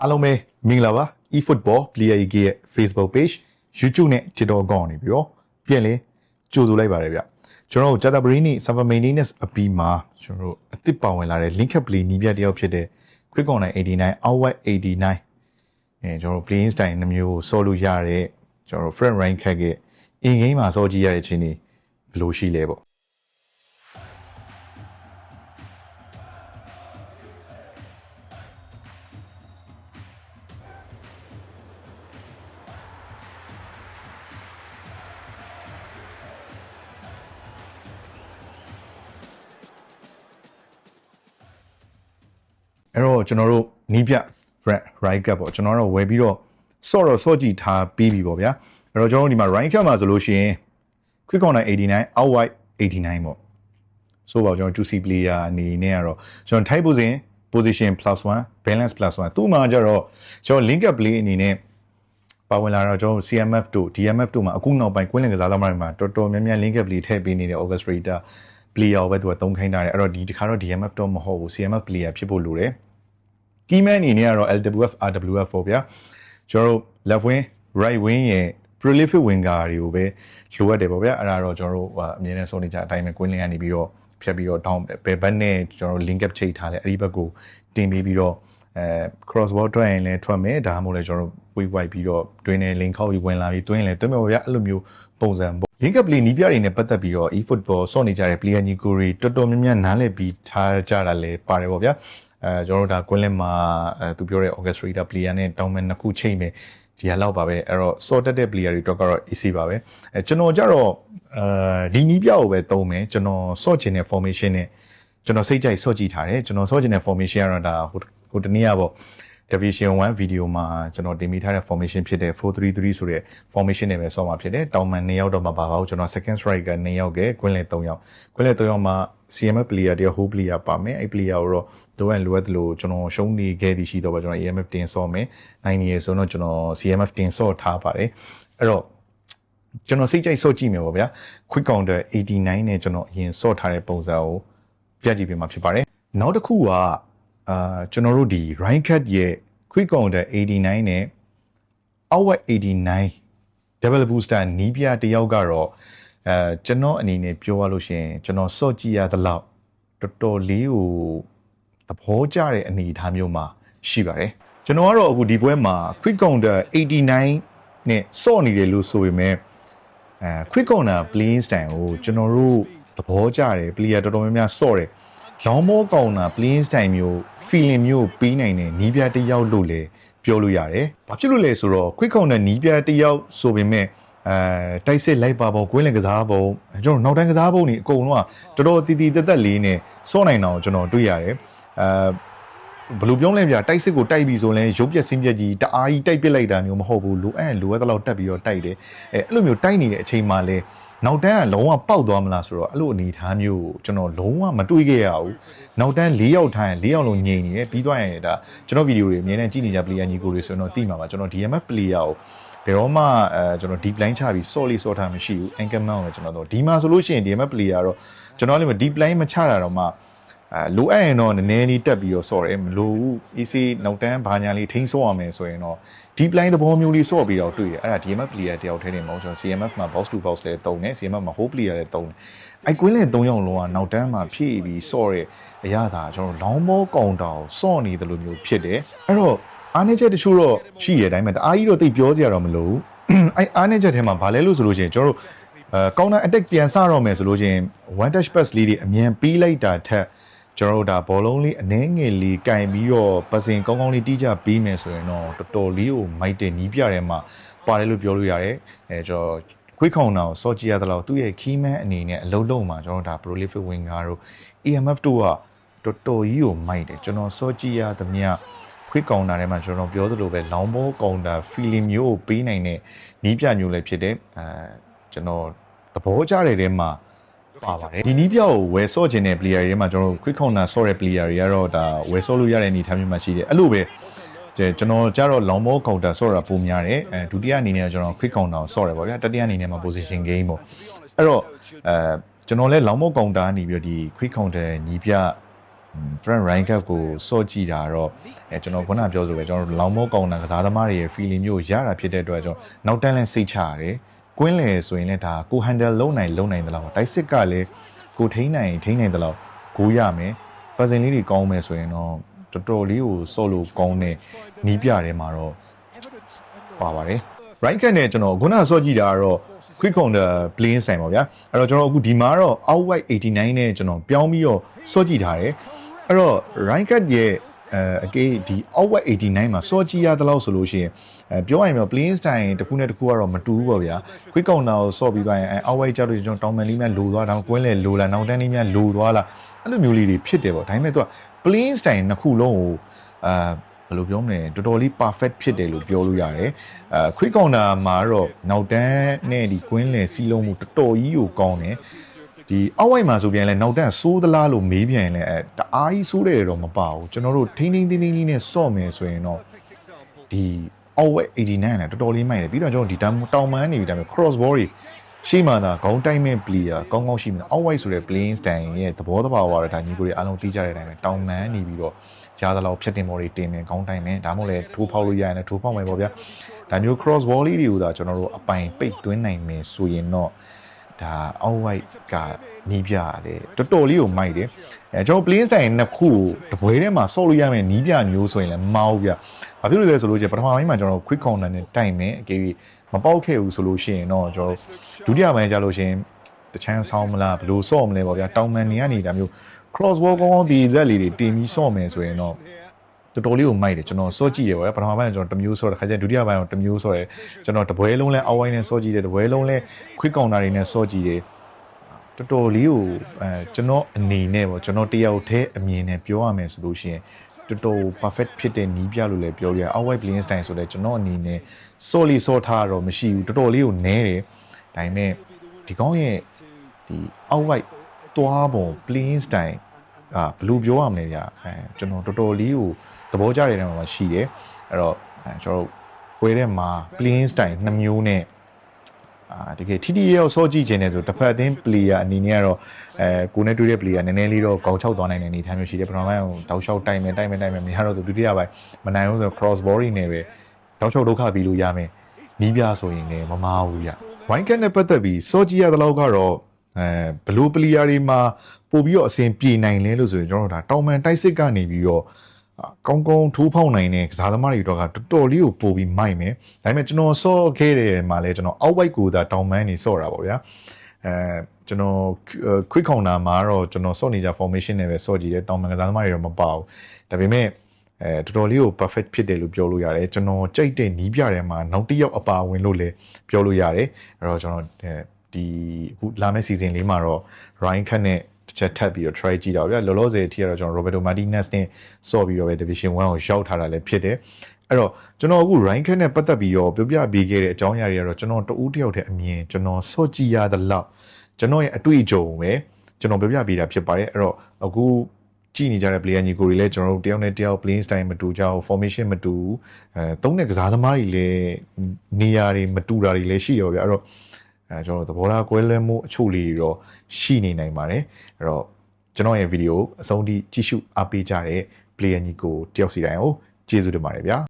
အားလုံးပဲမင်္ဂလာပါ eFootball Player EK ရဲ့ Facebook page YouTube နဲ့ TikTok account နေပြီးတော့ပြန်လဲကြိုဆိုလိုက်ပါတယ်ဗျကျွန်တော်တို့ Jata Brini server maintenance အပြီးမှာကျွန်တော်တို့အသစ်ပါဝင်လာတဲ့ link up play နီးပြတယောက်ဖြစ်တဲ့ Quick Corner 89 Outward 89အဲကျွန်တော်တို့ playing style နှမျိုးကိုဆော်လို့ရတဲ့ကျွန်တော်တို့ front rank ခက်ရဲ့ in game မှာဆော်ကြည့်ရတဲ့ချင်းနေဘယ်လိုရှိလဲပေါ့ အဲ့တော့ကျွန်တော်တို့နီးပြ front right cap ပေါ့ကျွန်တော်တို့ဝယ်ပြီးတော့ဆော့တော့ဆော့ကြည့်ထားပြီးပြီပေါ့ဗျာအဲ့တော့ကျွန်တော်တို့ဒီမှာ right cap မှာဆိုလို့ရှိရင် quick corner 89 out wide 89ပေါ့ဆိုပါကျွန်တော် 2C player အနေနဲ့ကတော့ကျွန်တော် type position position +1 balance +1 သူ့မှာကျတော့ကျွန်တော် link up play အနေနဲ့ပါဝင်လာတော့ကျွန်တော် CMF တို့ DMF တို့မှာအခုနောက်ပိုင်းကွင်းလင်ကစားသမားတွေမှာတော်တော်များများ link up play ထည့်ပေးနေတဲ့ orchestrator player ကိုပဲသူကသုံးခိုင်းထားတယ်အဲ့တော့ဒီတစ်ခါတော့ DMF တော့မဟုတ်ဘူး CMF player ဖြစ်ဖို့လိုတယ် keyman အနေနဲ့ကတော့ LWF RWF ပေါ့ဗျာကျွန်တော်တို့ left wing right wing ရဲ့ prolific winger တွေကိုပဲလိုအပ်တယ်ပေါ့ဗျာအဲ့ဒါတော့ကျွန်တော်တို့ဟိုအမြဲတမ်းဆုံးနေကြအတိုင်းပဲ queen lane ကနေပြီးတော့ဖြတ်ပြီးတော့ down ဘယ်ဘက်နဲ့ကျွန်တော်တို့ link up ချိန်ထားလဲအဲ့ဒီဘက်ကိုတင်ပြီးပြီးတော့အဲ cross ball ထွက်ရင်လည်းထွက်မယ်ဒါမှမဟုတ်လည်းကျွန်တော်တို့ wave wide ပြီးတော့တွင်းနေ link ခောက်ပြီးဝင်လာပြီးတွင်းလည်းတွင်းမယ်ပေါ့ဗျာအဲ့လိုမျိုးပုံစံပေါ့ link up play နီးပြတွေနဲ့ပတ်သက်ပြီးတော့ eFootball ဆော့နေကြတဲ့ player ညီကိုတွေတော်တော်များများနားလည်ပြီးထားကြတာလည်းပါတယ်ပေါ့ဗျာ အဲကျွန်တော်တို့ဒါကွင်းလင်းမှာအဲသူပြောတဲ့ orchestrator player နဲ့တောင်းမဲ့နှစ်ခုချိန်မယ်ဒီဟာလောက်ပါပဲအဲ့တော့ sort တက်တဲ့ player တွေတော့ကတော့ easy ပါပဲအဲကျွန်တော်ကြတော့အဲဒီနီးပြကိုပဲသုံးမယ်ကျွန်တော် sort ချင်တဲ့ formation နဲ့ကျွန်တော်စိတ်ကြိုက် sort ကြည့်ထားတယ်ကျွန်တော် sort ချင်တဲ့ formation ကတော့ဒါဟိုဟိုတနည်းอ่ะပေါ့ division 1 video မှာကျွန်တော်တင်မိထားတဲ့ formation ဖြစ်တဲ့433ဆိုတဲ့ formation နဲ့ပဲဆော့မှာဖြစ်တယ်တောင်မှန်2ယောက်တော့မပါပါဘူးကျွန်တော် second striker 2ယောက်ကကွင်းလေ3ယောက်ကွင်းလေ3ယောက်မှာ CMF player တယောက် whole player ပါမယ်အဲ့ player ကိုတော့လိုအပ်လိုအပ်တယ်လို့ကျွန်တော်ရှုံးနေခဲ့သည်ရှိတော့ပါကျွန်တော် EMF တင်ဆော့မယ်နိုင်နေရဆိုတော့ကျွန်တော် CMF တင်ဆော့ထားပါတယ်အဲ့တော့ကျွန်တော်စိတ်ကြိုက်ဆော့ကြည့်မယ်ပေါ့ဗျာ quick counter 89နဲ့ကျွန်တော်အရင်ဆော့ထားတဲ့ပုံစံကိုပြကြည့်ပြမှာဖြစ်ပါတယ်နောက်တစ်ခုကအာကျွန်တော်တို့ဒီ Ryan Cat ရဲ့ quick counter 89နဲ့ outward 89 double booster နီးပြတယောက်ကတော့ အဲကျွန်တော်အနေနဲ့ပြောရလို့ရှိရင်ကျွန်တော်စော့ကြည့်ရသလောက်တော်တော်လေးကိုသဘောကျတဲ့အနေအထားမျိုးမှာရှိပါတယ်ကျွန်တော်ကတော့အခုဒီပွဲမှာ quick counter 89နဲ့စော့နေတယ်လို့ဆိုပေမဲ့အဲ quick corner playing style ကိုကျွန်တော်တို့သဘောကျတယ် player တော်တော်များများစော့တယ်လောင်းမောကောင်တာ playing style မျိုး feeling မျိုးပေးနိုင်တဲ့နီးပြတစ်ယောက်လို့လည်းပြောလို့ရတယ်။ဘာဖြစ်လို့လဲဆိုတော့ quick corner နီးပြတစ်ယောက်ဆိုပေမဲ့ အဲတိုက်စစ်လိုက်ပါပုံကွင်းလင်ကစားပုံကျွန်တော်နောက်တိုင်းကစားပုံนี่အကုန်လုံးကတော်တော်တည်တည်တက်တက်လေးနဲ့စော့နိုင်တာကိုကျွန်တော်တွေ့ရတယ်။အဲဘယ်လိုပြောလဲဗျာတိုက်စစ်ကိုတိုက်ပြီးဆိုရင်ရုပ်ပြက်စင်းပြက်ကြီးတအားကြီးတိုက်ပစ်လိုက်တာမျိုးမဟုတ်ဘူးလိုအပ်လိုအပ်တဲ့လောက်တက်ပြီးတော့တိုက်တယ်အဲအဲ့လိုမျိုးတိုက်နေတဲ့အချိန်မှလဲနောက်တန်းကလုံးဝပေါက်သွားမလားဆိုတော့အဲ့လိုအနေအထားမျိုးကိုကျွန်တော်လုံးဝမတွေးခဲ့ရဘူးနောက်တန်း၄ယောက်ထိုင်၄ယောက်လုံးငြိမ်နေတယ်ပြီးသွားရင်ဒါကျွန်တော်ဗီဒီယိုတွေအမြဲတမ်းကြည့်နေကြ player ညီကိုတွေဆိုရင်တော့သိမှာပါကျွန်တော် DMF player ကို ဘယ်တော့မှအဲကျွန်တော် deep line ချပြီး solid ဆော့ထားမရှိဘူး anchor mount ကိုကျွန်တော်တော့ဒီမှာဆိုလို့ရှိရင် DMF player တော့ကျွန်တော်လည်း deep line မချတာတော့မှအဲလိုအပ်ရင်တော့နည်းနည်းလေးတက်ပြီးတော့ဆော့တယ်မလိုဘူး AC နောက်တန်းဘာညာလေးထိန်းဆော့ရမယ်ဆိုရင်တော့ deep line သဘောမျိုးလေးဆော့ပြီးတော့တွေ့တယ်အဲ့ဒါ DMF player တယောက်ထဲနေမဟုတ်ကျွန်တော် CMF မှာ box to box လည်းတုံးတယ် CMF မှာ whole player လည်းတုံးတယ်အဲ့ကွင်းလည်း၃ယောက်လုံးကနောက်တန်းမှာဖြည့်ပြီးဆော့တဲ့အရာသာကျွန်တော်လောင်းမောကောင်တောင်ဆော့နေတယ်လို့မျိုးဖြစ်တယ်အဲ့တော့ အားနေချက်တချို့တော့ရှိရတဲ့အတိုင်းပဲတအားကြီးတော့သိပြောစရာတော့မလိုဘူးအဲ့အားနေချက်ထဲမှာဘာလဲလို့ဆိုလို့ရှိရင်ကျွန်တော်တို့အဲ counter attack ပြန်စတော့မယ်ဆိုလို့ရှိရင် one touch pass လေးတွေအမြန်ပေးလိုက်တာထက်ကျွန်တော်တို့ဒါဘောလုံးလေးအနှဲငယ်လေးကင်ပြီးတော့ပစင်ကောင်းကောင်းလေးတီးကြပေးမယ်ဆိုရင်တော့တော်တော်လေးကိုမိုက်တဲ့နီးပြတယ်မှာပါတယ်လို့ပြောလို့ရတယ်အဲကျွန်တော်ခွေးခုံတာကိုစောကြည့်ရသလောက်သူ့ရဲ့ key man အနေနဲ့အလုံးလုံးမှာကျွန်တော်ဒါ prolific winger တို့ EMF တို့ကတော်တော်ကြီးကိုမိုက်တယ်ကျွန်တော်စောကြည့်ရသမျှ ခွေးကောင်တာထဲမှာကျွန်တော်ပြောသလိုပဲလောင်ဘောကောင်တာ feeling မျိုးကိုပေးနိုင်တဲ့နီးပြမျိုးလည်းဖြစ်တယ်အဲကျွန်တော်သဘောကျတဲ့ထဲမှာပါပါတယ်ဒီနီးပြကိုဝယ်ဆော့ခြင်းတဲ့ player တွေထဲမှာကျွန်တော်တို့ quick counter ဆော့တဲ့ player တွေကတော့ဒါဝယ်ဆော့လို့ရတဲ့အနေအထားမျိုးမှာရှိတယ်အဲ့လိုပဲကျွန်တော်ကြတော့ long ball counter ဆော့တာပုံများတယ်အဲဒုတိယအနေနဲ့ကျွန်တော် quick counter ဆော့တယ်ပေါ့ဗျာတတိယအနေနဲ့မှာ position game ပေါ့အဲ့တော့အဲကျွန်တော်လဲ long ball counter ကနေပြီးတော့ဒီ quick counter ညီပြ front rank up ကိုစော့ကြည့်တာတော့အဲကျွန်တော်ခုနပြောဆိုပဲကျွန်တော်လောင်မောကောင်တာကစားသမားတွေရဲ့ feeling မျိုးရတာဖြစ်တဲ့အတွက်ကျွန်တော်နောက်တန်းလဲစိတ်ချရတယ်ကွင်းလေဆိုရင်လည်းဒါကို handle လုံးနိုင်လုံးနိုင်တယ်လို့တိုက်စစ်ကလည်းကိုထိန်းနိုင်ထိန်းနိုင်တယ်လို့ကိုရမယ်ပတ်စင်လေးတွေကောင်းမယ်ဆိုရင်တော့တော်တော်လေးကိုစော့လို့ကောင်းတဲ့နီးပြထဲမှာတော့ပါပါတယ် right cut နဲ့ကျွန်တော်ခုနစော့ကြည့်တာကတော့ quick counter playing style ပါဗျာအဲ့တော့ကျွန်တော်အခုဒီမှာတော့ out white 89နဲ့ကျွန်တော်ပြောင်းပြီးတော့စော့ကြည့်ထားတယ် အဲ့တော့ right cut ရဲ့အဲအကေးဒီ out white 89မှာစော့ကြည့်ရသလောက်ဆိုလို့ရှိရင်အဲပြောရရင်တော့ playing style တစ်ခုနဲ့တစ်ခုကတော့မတူဘူးပေါ့ဗျာ quick counter ကိုစော့ပြီးသွားရင်အဲ out white ကြောက်လို့ကျွန်တော်တောင်မန်လေးများလိုသွားတောင်ကွင်းလေလိုလာနောက်တန်းလေးများလိုသွားလာအဲ့လိုမျိုးလေးတွေဖြစ်တယ်ပေါ့ဒါပေမဲ့သူက playing style နှစ်ခုလုံးကိုအာဘယ်လိုပြောမလဲတော်တော်လေး perfect ဖြစ်တယ်လို့ပြောလို့ရတယ်အဲ quick counter မှာတော့နောက်တန်းနဲ့ဒီကွင်းလယ်စီးလုံးမှုတော်တော်ကြီးကိုကောင်းတယ် ဒီအောက်ဝိုက်မှာဆိုပြန်လဲနောက်တန်းစိုးသလားလို့မေးပြန်လဲအဲတအားကြီးစိုးတယ်တော့မပါဘူးကျွန်တော်တို့ထိန်းထိန်းသိမ်းသိမ်းလေးနဲ့စော့မယ်ဆိုရင်တော့ဒီအောက်ဝိုက်89နဲ့တော်တော်လေးမိုက်တယ်ပြီးတော့ကျွန်တော်ဒီတောင်တောင်မန်းနေပြီဒါပေမဲ့ cross ball တွေရှိမှသာခေါင်းတိုက်မဲ့ player ကောင်းကောင်းရှိမှအောက်ဝိုက်ဆိုတဲ့ playing style ရဲ့သဘောတဘာဝရတာညီကိုတွေအားလုံးသိကြတဲ့အတိုင်းပဲတောင်မန်းနေပြီးတော့ရသလောက်ဖြတ်တင်မော်တွေတင်မယ်ခေါင်းတိုက်မယ်ဒါမှမဟုတ်လေထိုးဖောက်လို့ရရင်လည်းထိုးဖောက်မယ်ပေါ့ဗျာဒါမျိုး cross ball လေးတွေကိုသာကျွန်တော်တို့အပိုင်ပိတ်သွင်းနိုင်မယ်ဆိုရင်တော့ ဒါအောက်ဝိုက်ကနီးပြရတယ်တော်တော်လေးကိုမိုက်တယ်အဲကျွန်တော် playing style နှစ်ခုတပွဲထဲမှာဆော့လို့ရမယ်နီးပြမျိုးဆိုရင်လည်းမအောင်ဗျဘာဖြစ်လို့လဲဆိုလို့ကျပထမပိုင်းမှာကျွန်တော် quick corner နဲ့တိုက်မယ်အကေးမပေါက်ခဲ့ဘူးဆိုလို့ရှိရင်တော့ကျွန်တော်ဒုတိယပိုင်းကျလို့ရှိရင်တချမ်းဆောင်းမလားဘယ်လိုဆော့မလဲပေါ့ဗျာတောင်မန်နေကနေဒါမျိုး cross ball ကောင်းကောင်းဒီဇက်လေးတွေတင်ပြီးဆော့မယ်ဆိုရင်တော့ တော်တော်လေးကိုမိုက်တယ်ကျွန်တော်စော့ကြည့်ရပါဗျာပထမပိုင်းကကျွန်တော်တစ်မျိုးစော့တယ်ခါကျဒုတိယပိုင်းကတစ်မျိုးစော့တယ်ကျွန်တော်တပွဲလုံးလဲအောက်ဝိုင်းနဲ့စော့ကြည့်တယ်တပွဲလုံးလဲ quick counter တွေနဲ့စော့ကြည့်တယ်တော်တော်လေးကိုအဲကျွန်တော်အနေနဲ့ပေါ့ကျွန်တော်တယောက်တည်းအမြင်နဲ့ပြောရမယ်ဆိုလို့ရှိရင်တော်တော် perfect ဖြစ်တဲ့နီးပြလို့လည်းပြောရအောင် white playing style ဆိုတော့ကျွန်တော်အနေနဲ့ solid ဆော့ထားတော့မရှိဘူးတော်တော်လေးကိုနဲတယ်ဒါပေမဲ့ဒီကောင်းရဲ့ဒီ out white သွားပုံ playing style အာဘယ်လိုပြောရမလဲဗျအဲကျွန်တော်တော်တော်လေးကိုသဘောကျတဲ့နေရာမှာရှိတယ်အဲ့တော့အဲကျွန်တော်တို့ပွဲထဲမှာ playing style နှစ်မျိုးနဲ့အာတကယ်ထိထိရောက်စောကြည့်ခြင်းနဲ့ဆိုတစ်ဖက်အသင်း player အနေနဲ့ကတော့အဲကိုနဲ့တွေ့တဲ့ player နည်းနည်းလေးတော့ကောင်းချောက်သွားနိုင်တဲ့အနေအထားမျိုးရှိတယ်ပထမပိုင်းကိုတောက်လျှောက်တိုက်မယ်တိုက်မယ်တိုက်မယ်မရတော့သူဒုတိယပိုင်းမနိုင်ဘူးဆိုတော့ cross body နဲ့ပဲတောက်လျှောက်ဒုက္ခပြီးလို့ရမယ်နီးပြဆိုရင်လည်းမမားဘူးဗျဝိုင်းကက်နဲ့ပတ်သက်ပြီးစောကြည့်ရတဲ့လောက်ကတော့ အဲဘလူးပလီယာတွေမှာပို့ပြီးတော့အစဉ်ပြေနိုင်လဲလို့ဆိုရင်ကျွန်တော်တို့ဒါတောင်မန်တိုက်စစ်ကနေပြီးတော့ကောင်းကောင်းထိုးဖောက်နိုင်တဲ့ကစားသမားတွေတော့ကတော်တော်လေးကိုပို့ပြီးမိုက်မယ်ဒါပေမဲ့ကျွန်တော်စော့ခဲ့တယ်မှာလဲကျွန်တော်အောက်ဝိုက်ကိုသာတောင်မန်နေစော့တာပေါ့ဗျာအဲကျွန်တော် quick counter မှာတော့ကျွန်တော်စော့နေကြ formation နဲ့ပဲစော့ကြည့်တယ်တောင်မန်ကစားသမားတွေတော့မပါဘူးဒါပေမဲ့အဲတော်တော်လေးကို perfect ဖြစ်တယ်လို့ပြောလို့ရတယ်ကျွန်တော်ကြိုက်တဲ့နီးပြထဲမှာနောက်တစ်ယောက်အပါဝင်လို့လည်းပြောလို့ရတယ်အဲ့တော့ကျွန်တော် ဒီအခုလာမယ့် season လေးမှာတော့ Ryan Cut နဲ့တစ်ချက်ထပ်ပြီးတော့ try ကြည့်တော့ဗျာလောလောဆယ်အထိကတော့ကျွန်တော် Roberto Martinez နဲ့စော့ပြီးတော့ပဲ Division 1ကိုရောက်ထားတာလည်းဖြစ်တယ်အဲ့တော့ကျွန်တော်အခု Ryan Cut နဲ့ပတ်သက်ပြီးတော့ပြောပြပေးခဲ့တဲ့အကြောင်းအရာတွေကတော့ကျွန်တော်တဦးတယောက်တည်းအမြင်ကျွန်တော်စော့ကြည့်ရသလောက်ကျွန်တော်ရဲ့အတွေ့အကြုံပဲကျွန်တော်ပြောပြပေးတာဖြစ်ပါတယ်အဲ့တော့အခုကြည့်နေကြတဲ့ player ညီကိုတွေလည်းကျွန်တော်တို့တယောက်နဲ့တယောက် playing style မတူကြဘူး formation မတူဘူးအဲသုံးတဲ့ကစားသမားတွေလည်းနေရာတွေမတူတာတွေလည်းရှိရောဗျအဲ့တော့ အဲကျွန်တော်သဘောထားကွဲလွဲမှုအချို့လေးတွေတော့ရှိနေနိုင်ပါတယ်အဲ့တော့ကျွန်တော်ရဲ့ဗီဒီယိုအဆုံးထိကြည့်ရှုအားပေးကြတဲ့ player ညီကိုတယောက်စီတိုင်းကိုကျေးဇူးတင်ပါတယ်ဗျာ